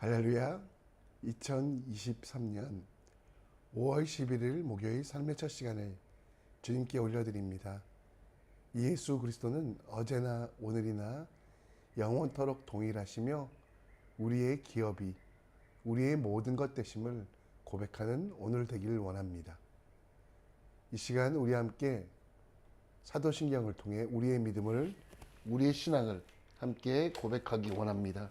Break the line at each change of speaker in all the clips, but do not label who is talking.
할렐루야. 2023년 5월 11일 목요일 삶의 첫 시간을 주님께 올려드립니다. 예수 그리스도는 어제나 오늘이나 영원토록 동일하시며 우리의 기업이 우리의 모든 것 되심을 고백하는 오늘 되기를 원합니다. 이 시간 우리 함께 사도신경을 통해 우리의 믿음을 우리의 신앙을 함께 고백하기 원합니다.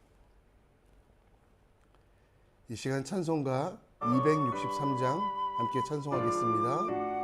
이 시간 찬송가 263장 함께 찬송하겠습니다.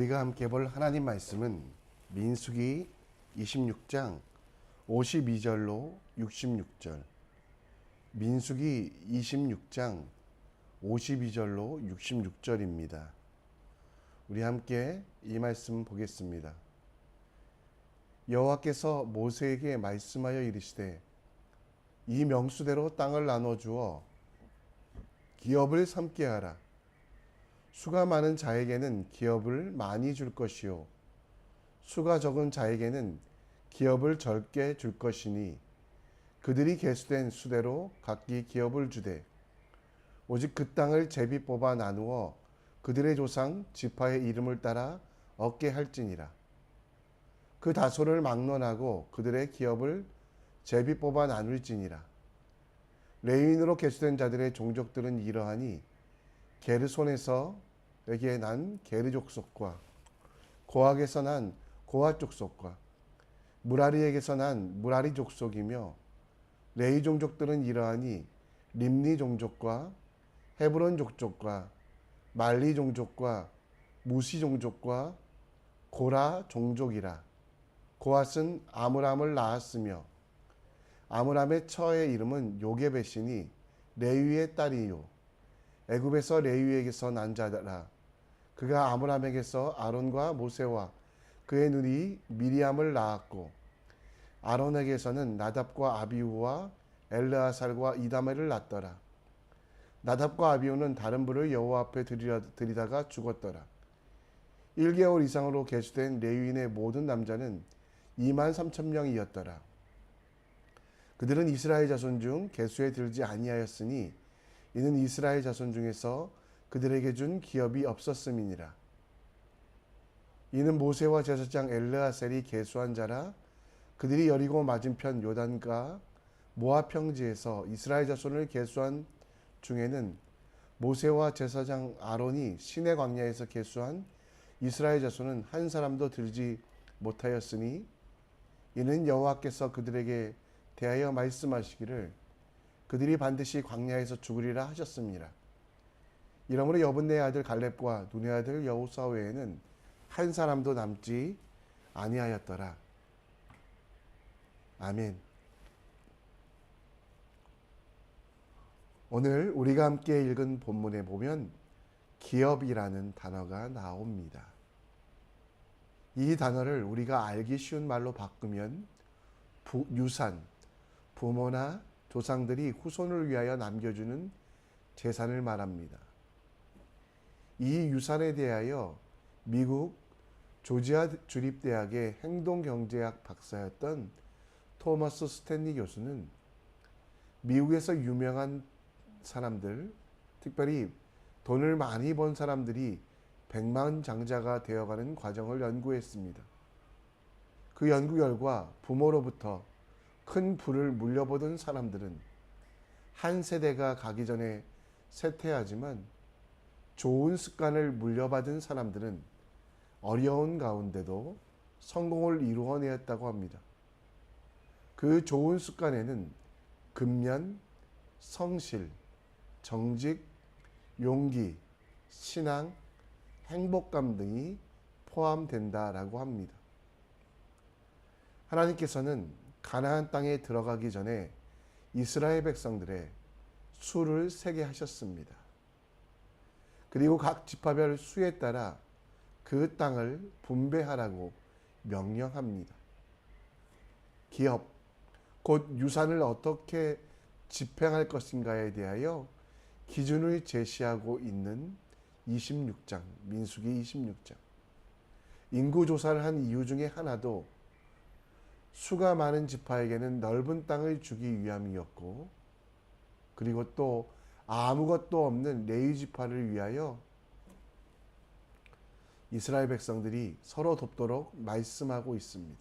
우리가 함께 볼 하나님 말씀은 민수기 26장 52절로 66절 민수기 26장 52절로 66절입니다. 우리 함께 이 말씀 보겠습니다. 여호와께서 모세에게 말씀하여 이르시되 이 명수대로 땅을 나눠 주어 기업을 삼게 하라. 수가 많은 자에게는 기업을 많이 줄 것이요 수가 적은 자에게는 기업을 적게 줄 것이니 그들이 계수된 수대로 각기 기업을 주되 오직 그 땅을 제비 뽑아 나누어
그들의 조상 지파의 이름을 따라 얻게 할지니라. 그 다소를 막론하고 그들의 기업을 제비 뽑아 나눌지니라. 레위인으로 계수된 자들의 종족들은 이러하니 게르손에서 에게 난 게르 족 속과 고학에서 난 고학 족 속과 무라리에게서 난 무라리 족속이며 레위 종족들은 이러하니 림니 종족과 헤브론 족족과 말리 종족과 무시 종족과 고라 종족이라. 고앗은 아므람을 낳았으며 아므람의 처의 이름은 요게벳이니 레위의 딸이요 애굽에서 레위에게서 난 자라. 그가 아므람에게서 아론과 모세와 그의 누이 미리암을 낳았고 아론에게서는 나답과 아비우와 엘르아살과 이다메를 낳더라. 나답과 아비우는 다른 불을 여호와 앞에 들이다가 죽었더라. 1개월 이상으로 계수된 레위인의 모든 남자는 2만 3천 명이었더라. 그들은 이스라엘 자손 중 계수에 들지 아니하였으니 이는 이스라엘 자손 중에서 그들에게 준 기업이 없었음이니라. 이는 모세와 제사장 엘르아셀이 계수한 자라 그들이 여리고 맞은편 요단과 모압 평지에서 이스라엘 자손을 계수한 중에는 모세와 제사장 아론이 시내 광야에서 계수한 이스라엘 자손은 한 사람도 들지 못하였으니 이는 여호와께서 그들에게 대하여 말씀하시기를 그들이 반드시 광야에서 죽으리라 하셨습니다. 이러므로 여분네 아들 갈렙과 눈의 아들 여호사 외에는 한 사람도 남지 아니하였더라. 아멘. 오늘 우리가 함께 읽은 본문에 보면 기업이라는 단어가 나옵니다. 이 단어를 우리가 알기 쉬운 말로 바꾸면 부, 유산, 부모나 조상들이 후손을 위하여 남겨주는 재산을 말합니다. 이 유산에 대하여 미국 조지아 주립대학의 행동경제학 박사였던 토머스 스탠리 교수는 미국에서 유명한 사람들, 특별히 돈을 많이 번 사람들이 백만 장자가 되어가는 과정을 연구했습니다. 그 연구 결과 부모로부터 큰 부를 물려보던 사람들은 한 세대가 가기 전에 쇠퇴하지만 좋은 습관을 물려받은 사람들은 어려운 가운데도 성공을 이루어내었다고 합니다. 그 좋은 습관에는 근면, 성실, 정직, 용기, 신앙, 행복감 등이 포함된다라고 합니다. 하나님께서는 가나안 땅에 들어가기 전에 이스라엘 백성들의 수를 세게 하셨습니다. 그리고 각 지파별 수에 따라 그 땅을 분배하라고 명령합니다. 기업, 곧 유산을 어떻게 집행할 것인가에 대하여 기준을 제시하고 있는 26장, 민수기 26장. 인구 조사를 한 이유 중에 하나도 수가 많은 지파에게는 넓은 땅을 주기 위함이었고, 그리고 또 아무것도 없는 레위 지파를 위하여 이스라엘 백성들이 서로 돕도록 말씀하고 있습니다.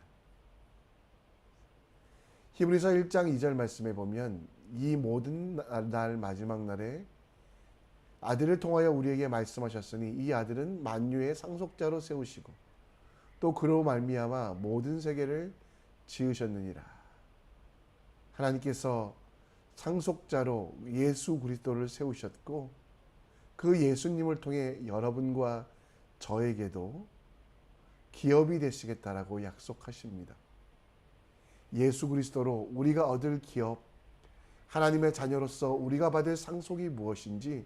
히브리서 1장 2절 말씀에 보면 이 모든 날 마지막 날에 아들을 통하여 우리에게 말씀하셨으니 이 아들은 만유의 상속자로 세우시고 또 그로 말미암아 모든 세계를 지으셨느니라. 하나님께서 상속자로 예수 그리스도를 세우셨고 그 예수님을 통해 여러분과 저에게도 기업이 되시겠다라고 약속하십니다. 예수 그리스도로 우리가 얻을 기업, 하나님의 자녀로서 우리가 받을 상속이 무엇인지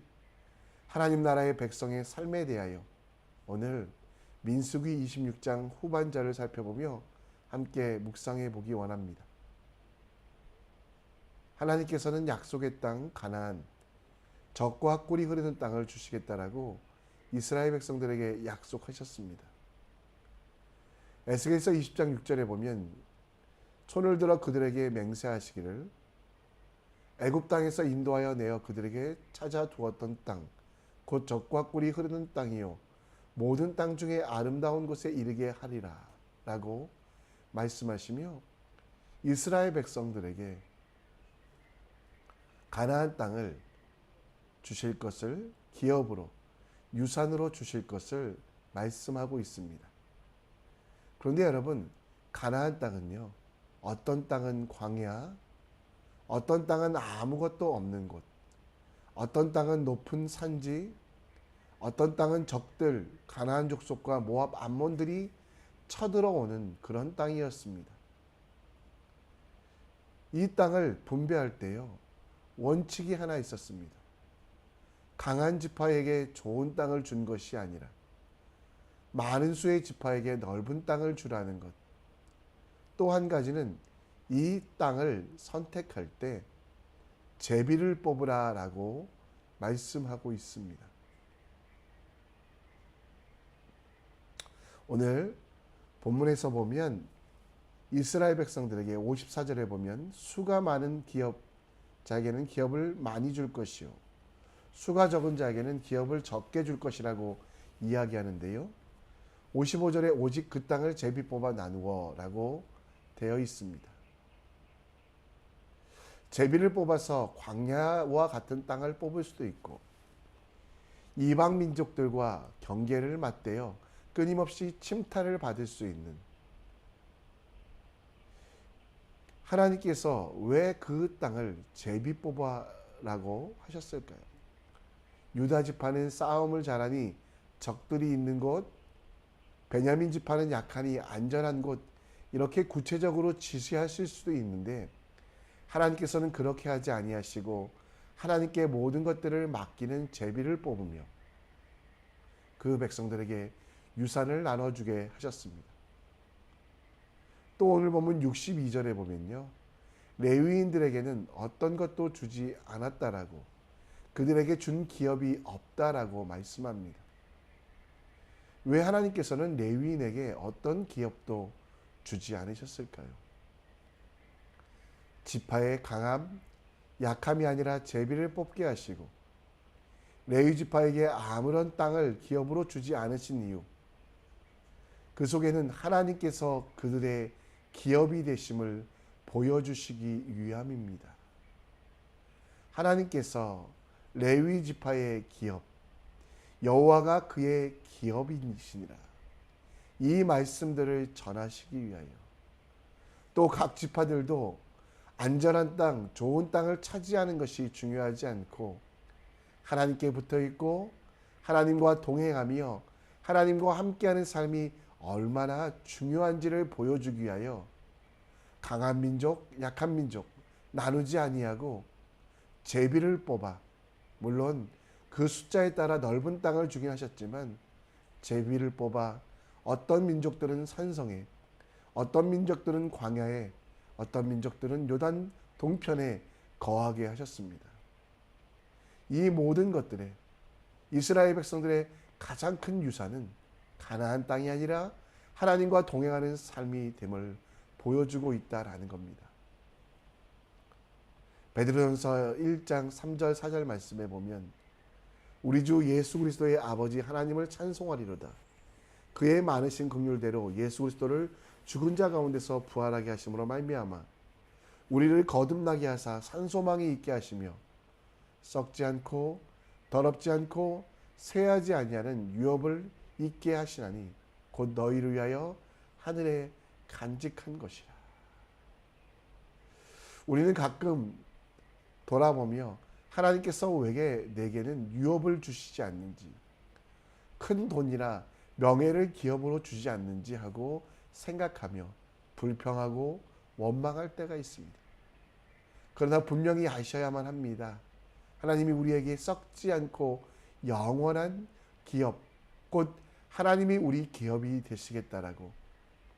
하나님 나라의 백성의 삶에 대하여 오늘 민수기 26장 후반절을 살펴보며 함께 묵상해 보기 원합니다. 하나님께서는 약속의 땅 가나안 적과 꿀이 흐르는 땅을 주시겠다라고 이스라엘 백성들에게 약속하셨습니다. 에스겔서 20장 6절에 보면 손을 들어 그들에게 맹세하시기를 애굽 땅에서 인도하여 내어 그들에게 찾아 두었던 땅 곧 적과 꿀이 흐르는 땅이요 모든 땅 중에 아름다운 곳에 이르게 하리라 라고 말씀하시며 이스라엘 백성들에게 가나안 땅을 주실 것을 기업으로 유산으로 주실 것을 말씀하고 있습니다. 그런데 여러분 가나안 땅은요 어떤 땅은 광야 어떤 땅은 아무것도 없는 곳 어떤 땅은 높은 산지 어떤 땅은 적들 가나안 족속과 모압 암몬들이 쳐들어오는 그런 땅이었습니다. 이 땅을 분배할 때요 원칙이 하나 있었습니다. 강한 지파에게 좋은 땅을 준 것이 아니라 많은 수의 지파에게 넓은 땅을 주라는 것. 또 한 가지는 이 땅을 선택할 때 제비를 뽑으라라고 말씀하고 있습니다. 오늘 본문에서 보면 이스라엘 백성들에게 54절에 보면 수가 많은 기업 자에게는 기업을 많이 줄 것이요 수가 적은 자에게는 기업을 적게 줄 것이라고 이야기하는데요. 55절에 오직 그 땅을 제비 뽑아 나누어라고 되어 있습니다. 제비를 뽑아서 광야와 같은 땅을 뽑을 수도 있고 이방 민족들과 경계를 맞대어 끊임없이 침탈을 받을 수 있는 하나님께서 왜 그 땅을 제비 뽑아라고 하셨을까요? 유다 지파는 싸움을 잘하니 적들이 있는 곳, 베냐민 지파는 약하니 안전한 곳 이렇게 구체적으로 지시하실 수도 있는데 하나님께서는 그렇게 하지 아니하시고 하나님께 모든 것들을 맡기는 제비를 뽑으며 그 백성들에게 유산을 나눠주게 하셨습니다. 또 오늘 보면 62절에 보면요. 레위인들에게는 어떤 것도 주지 않았다라고 그들에게 준 기업이 없다라고 말씀합니다. 왜 하나님께서는 레위인에게 어떤 기업도 주지 않으셨을까요? 지파의 강함, 약함이 아니라 제비를 뽑게 하시고 레위 지파에게 아무런 땅을 기업으로 주지 않으신 이유 그 속에는 하나님께서 그들의 기업이 되심을 보여주시기 위함입니다. 하나님께서 레위 지파의 기업, 여호와가 그의 기업이시니라. 이 말씀들을 전하시기 위하여 또 각 지파들도 안전한 땅, 좋은 땅을 차지하는 것이 중요하지 않고 하나님께 붙어 있고 하나님과 동행하며 하나님과 함께하는 삶이 얼마나 중요한지를 보여주기 위하여 강한 민족, 약한 민족 나누지 아니하고 제비를 뽑아 물론 그 숫자에 따라 넓은 땅을 주긴 하셨지만 제비를 뽑아 어떤 민족들은 산성에 어떤 민족들은 광야에 어떤 민족들은 요단 동편에 거하게 하셨습니다. 이 모든 것들에 이스라엘 백성들의 가장 큰 유산은 가나안 땅이 아니라 하나님과 동행하는 삶이 됨을 보여주고 있다라는 겁니다. 베드로전서 1장 3절 4절 말씀에 보면 우리 주 예수 그리스도의 아버지 하나님을 찬송하리로다. 그의 많으신 긍휼대로 예수 그리스도를 죽은 자 가운데서 부활하게 하심으로 말미암아 우리를 거듭나게 하사 산소망이 있게 하시며 썩지 않고 더럽지 않고 쇠하지 아니하는 유업을 있게 하시나니 곧 너희를 위하여 하늘에 간직한 것이라. 우리는 가끔 돌아보며 하나님께서 왜 내게는 유업을 주시지 않는지, 큰 돈이나 명예를 기업으로 주지 않는지 하고 생각하며 불평하고 원망할 때가 있습니다. 그러나 분명히 아셔야만 합니다. 하나님이 우리에게 썩지 않고 영원한 기업, 곧 하나님이 우리 기업이 되시겠다라고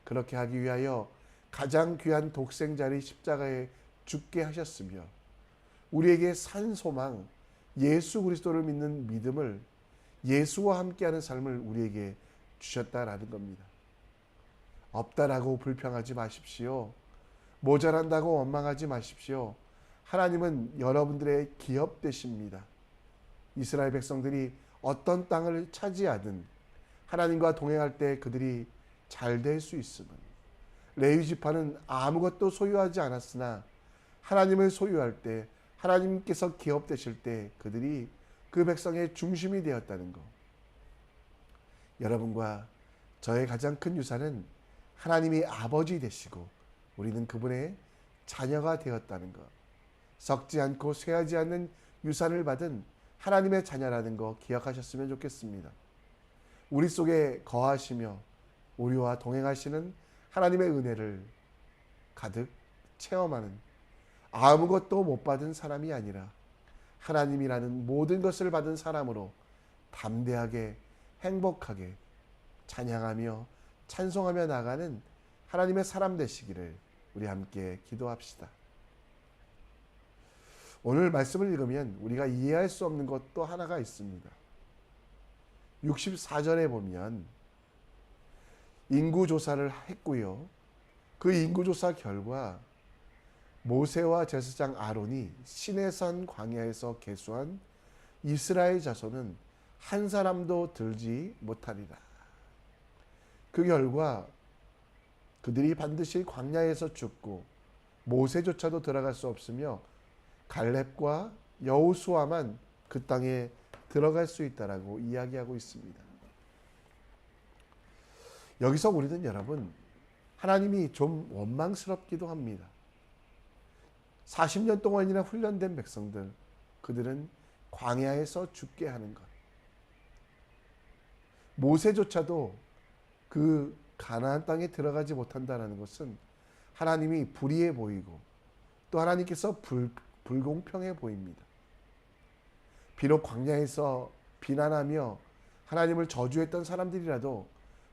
그렇게 하기 위하여 가장 귀한 독생자를 십자가에 죽게 하셨으며 우리에게 산 소망 예수 그리스도를 믿는 믿음을 예수와 함께하는 삶을 우리에게 주셨다라는 겁니다. 없다라고 불평하지 마십시오. 모자란다고 원망하지 마십시오. 하나님은 여러분들의 기업 되십니다. 이스라엘 백성들이 어떤 땅을 차지하든 하나님과 동행할 때 그들이 잘 될 수 있음은 레위 지파는 아무것도 소유하지 않았으나 하나님을 소유할 때 하나님께서 기업되실 때 그들이 그 백성의 중심이 되었다는 것. 여러분과 저의 가장 큰 유산은 하나님이 아버지 되시고 우리는 그분의 자녀가 되었다는 것. 썩지 않고 쇠하지 않는 유산을 받은 하나님의 자녀라는 거 기억하셨으면 좋겠습니다. 우리 속에 거하시며 우리와 동행하시는 하나님의 은혜를 가득 체험하는 아무것도 못 받은 사람이 아니라 하나님이라는 모든 것을 받은 사람으로 담대하게 행복하게 찬양하며 찬송하며 나가는 하나님의 사람 되시기를 우리 함께 기도합시다. 오늘 말씀을 읽으면 우리가 이해할 수 없는 것도 하나가 있습니다. 64절에 보면 인구 조사를 했고요. 그 인구 조사 결과 모세와 제사장 아론이 시내산 광야에서 계수한 이스라엘 자손은 한 사람도 들지 못하리라. 그 결과 그들이 반드시 광야에서 죽고 모세조차도 들어갈 수 없으며 갈렙과 여호수아만 그 땅에 들어갈 수 있다라고 이야기하고 있습니다. 여기서 우리는 여러분 하나님이 좀 원망스럽기도 합니다. 40년 동안이나 훈련된 백성들 그들은 광야에서 죽게 하는 것. 모세조차도 그 가나안 땅에 들어가지 못한다는 것은 하나님이 불의해 보이고 또 하나님께서 불, 불공평해 보입니다. 비록 광야에서 비난하며 하나님을 저주했던 사람들이라도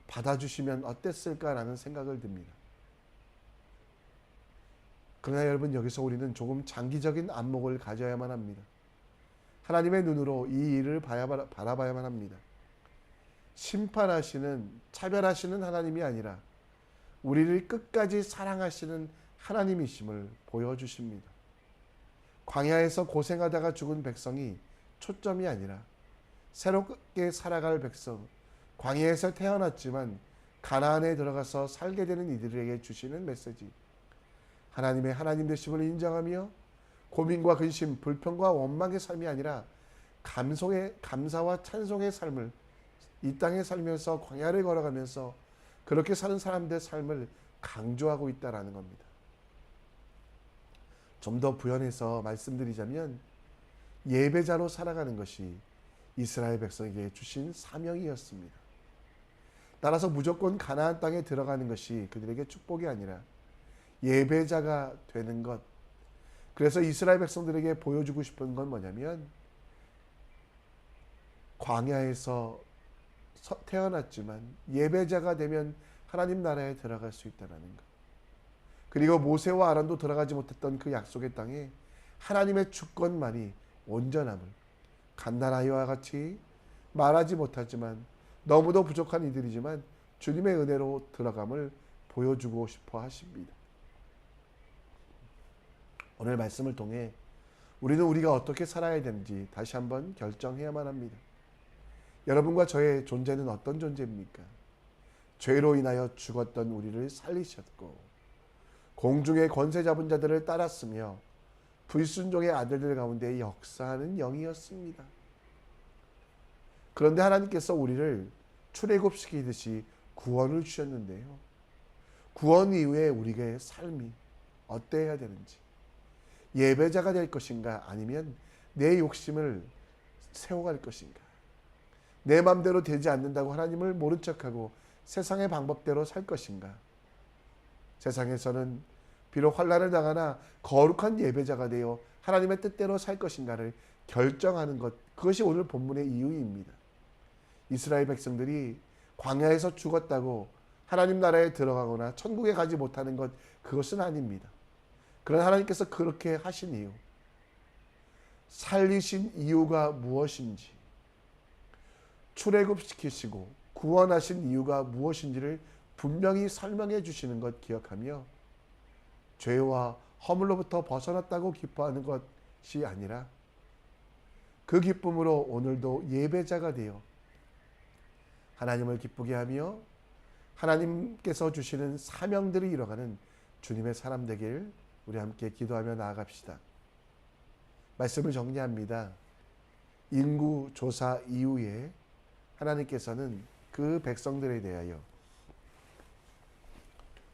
받아주시면 어땠을까라는 생각을 듭니다. 그러나 여러분 여기서 우리는 조금 장기적인 안목을 가져야만 합니다. 하나님의 눈으로 이 일을 봐야, 바라봐야만 합니다. 심판하시는 차별하시는 하나님이 아니라 우리를 끝까지 사랑하시는 하나님이심을 보여주십니다. 광야에서 고생하다가 죽은 백성이 초점이 아니라 새롭게 살아갈 백성, 광야에서 태어났지만 가나안에 들어가서 살게 되는 이들에게 주시는 메시지. 하나님의 하나님 되심을 인정하며 고민과 근심, 불평과 원망의 삶이 아니라 감성의 감사와 찬송의 삶을 이 땅에 살면서 광야를 걸어가면서 그렇게 사는 사람들의 삶을 강조하고 있다라는 겁니다. 좀 더 부연해서 말씀드리자면 예배자로 살아가는 것이 이스라엘 백성에게 주신 사명이었습니다. 따라서 무조건 가나안 땅에 들어가는 것이 그들에게 축복이 아니라 예배자가 되는 것. 그래서 이스라엘 백성들에게 보여주고 싶은 건 뭐냐면 광야에서 태어났지만 예배자가 되면 하나님 나라에 들어갈 수 있다는 것. 그리고 모세와 아론도 들어가지 못했던 그 약속의 땅에 하나님의 주권만이 온전함을 간단하이와 같이 말하지 못하지만 너무도 부족한 이들이지만 주님의 은혜로 들어감을 보여주고 싶어 하십니다. 오늘 말씀을 통해 우리는 우리가 어떻게 살아야 되는지 다시 한번 결정해야만 합니다. 여러분과 저의 존재는 어떤 존재입니까? 죄로 인하여 죽었던 우리를 살리셨고 공중의 권세 잡은 자들을 따랐으며 불순종의 아들들 가운데 역사하는 영이었습니다. 그런데 하나님께서 우리를 출애굽시키듯이 구원을 주셨는데요. 구원 이후에 우리의 삶이 어때야 되는지 예배자가 될 것인가 아니면 내 욕심을 세워갈 것인가 내 맘대로 되지 않는다고 하나님을 모른 척하고 세상의 방법대로 살 것인가 세상에서는 비록 환란을 당하나 거룩한 예배자가 되어 하나님의 뜻대로 살 것인가를 결정하는 것 그것이 오늘 본문의 이유입니다. 이스라엘 백성들이 광야에서 죽었다고 하나님 나라에 들어가거나 천국에 가지 못하는 것 그것은 아닙니다. 그러나 하나님께서 그렇게 하신 이유 살리신 이유가 무엇인지 출애굽시키시고 구원하신 이유가 무엇인지를 분명히 설명해 주시는 것 기억하며 죄와 허물로부터 벗어났다고 기뻐하는 것이 아니라
그 기쁨으로 오늘도 예배자가 되어 하나님을 기쁘게 하며 하나님께서 주시는 사명들을 이뤄가는 주님의 사람 되길 우리 함께 기도하며 나아갑시다. 말씀을 정리합니다. 인구 조사 이후에 하나님께서는 그 백성들에 대하여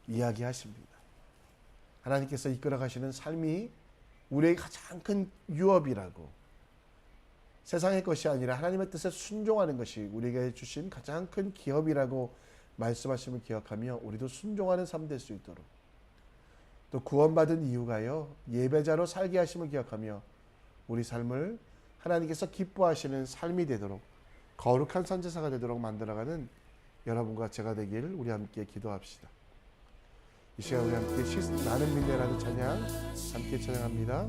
이야기하십니다. 하나님께서 이끌어 가시는 삶이 우리의 가장 큰 유업이라고 세상의 것이 아니라 하나님의 뜻에 순종하는 것이 우리에게 주신 가장 큰 기업이라고 말씀하심을 기억하며 우리도 순종하는 삶 될 수 있도록 또 구원받은 이유가요 예배자로 살게 하심을 기억하며 우리 삶을 하나님께서 기뻐하시는 삶이 되도록 거룩한 선지자가 되도록 만들어가는 여러분과 제가 되길 우리 함께 기도합시다. 이 시간 우리 함께 시, 나는 믿네라는 찬양 함께 찬양합니다.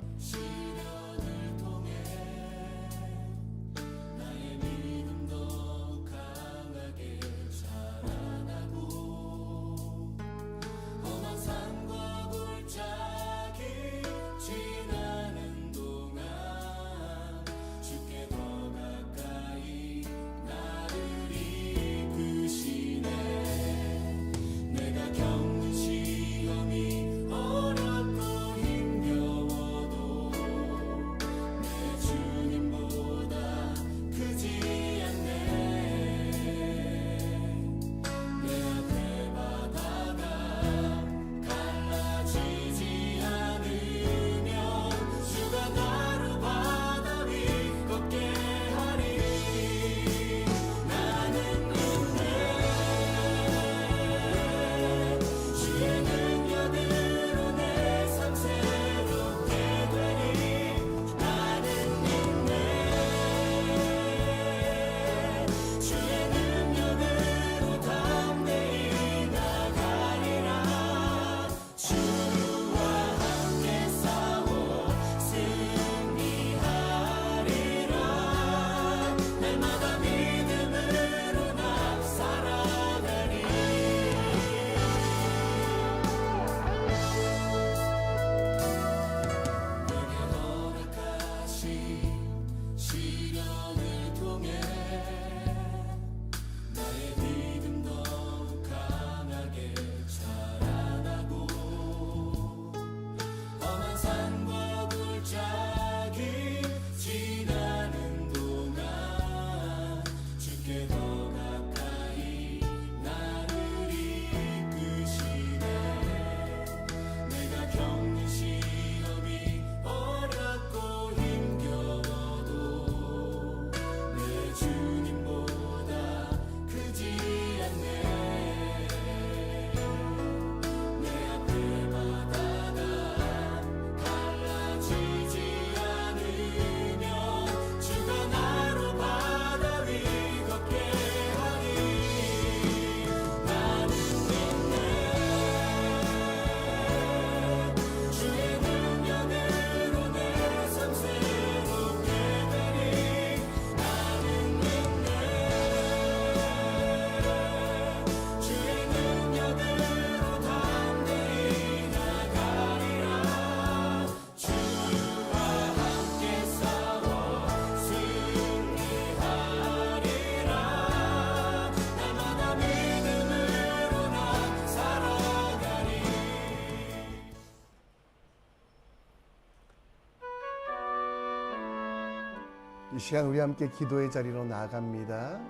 시간 우리 함께 기도의 자리로 나아갑니다.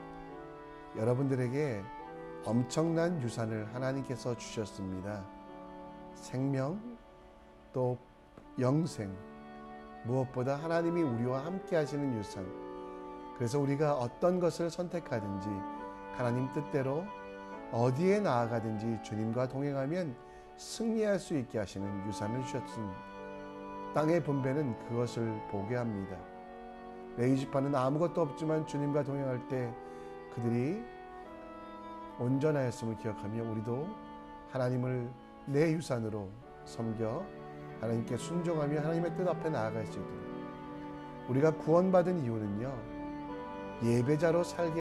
여러분들에게 엄청난 유산을 하나님께서 주셨습니다. 생명 또 영생 무엇보다 하나님이 우리와 함께 하시는 유산. 그래서 우리가 어떤 것을 선택하든지 하나님 뜻대로 어디에 나아가든지 주님과 동행하면 승리할 수 있게 하시는 유산을 주셨습니다. 땅의 분배는 그것을 보게 합니다. 레이지파는 아무것도 없지만 주님과 동행할 때 그들이 온전하였음을 기억하며 우리도 하나님을 내 유산으로 섬겨 하나님께 순종하며 하나님의 뜻 앞에 나아갈 수 있도록. 우리가 구원받은 이유는요 예배자로 살게